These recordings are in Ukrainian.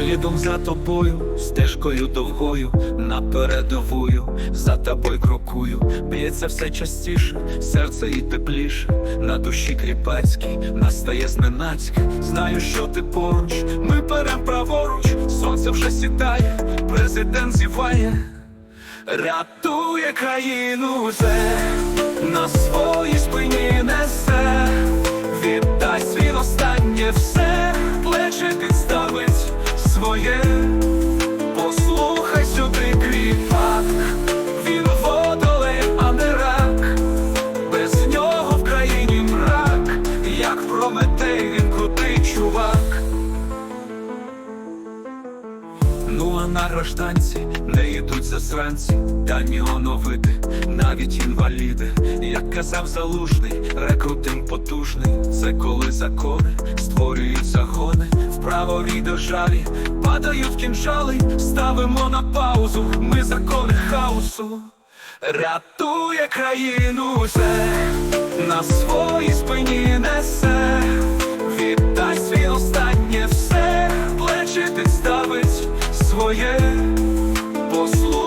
Слідом за тобою, стежкою довгою, на передовую, за тобою крокую, б'ється все частіше, серце і тепліше, на душі кріпацькій, настає зненацька. Знаю, що ти поруч, ми берем праворуч, сонце вже сідає, президент зіває, рятує країну вже, на своїй Ну а на гражданці не йдуть засранці, дані оновити, навіть інваліди, як казав залужний, рекрутинг потужний, це коли закони створюють загони. В правовій державі, падають кінжали, ставимо на паузу, ми закони хаосу, рятує країну вже, своє, послухай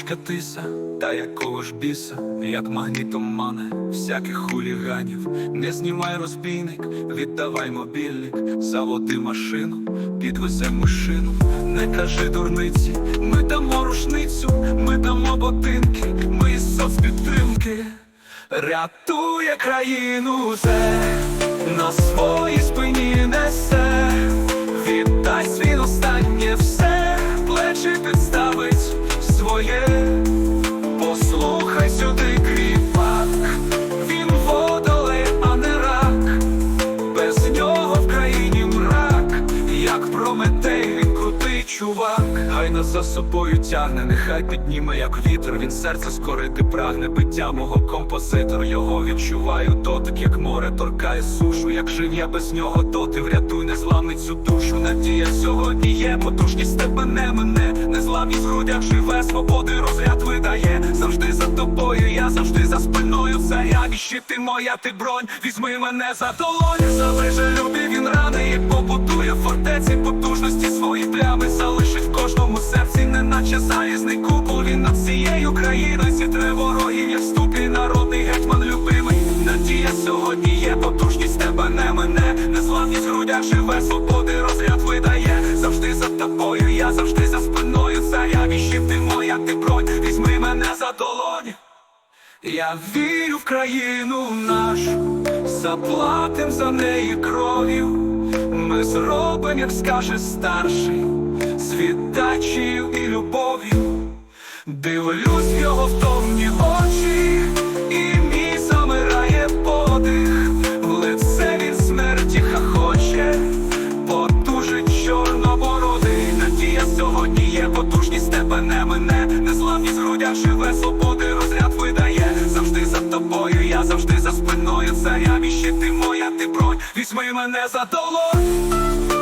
річка тиса, та якого ж біса, як магнітом мане, всяких хуліганів, не знімай розбійник, віддавай мобільник, заводи машину, підвезе мужчину, не кажи дурниці, ми дамо рушницю, ми дамо ботинки, ми із соцпідтримки, рятує країну вже, на своїй спині несе, чувак, хай нас за собою тягне, нехай підніме, як вітер, він серце скорити прагне, биття мого композитор, його відчуваю дотик, як море торкає сушу, як жив я без нього, доти врятуй незламний цю душу. Надія сьогодні є, потужність тебе не мене, незламність в грудях живе, свободи розряд видає. Завжди за тобою, я завжди за спиною. Я і ти моя, ти бронь, візьми мене за долонь, залиже любі він рани і побудує фортеці потужності свої Я вірю в країну нашу, заплатим за неї кров'ю. Ми зробим, як скаже старший, з віддачею і любов'ю. Дивлюсь в його втомні очі, і мій замирає подих, лице від смерті хахоче, потужить чорнобородий. Надія сьогодні є, потужність тебе не мене, незламність в грудях живе, свободи тобою, я завжди за спиною. Це я віщи, ти моя, ти бронь, візьми мене за долонь.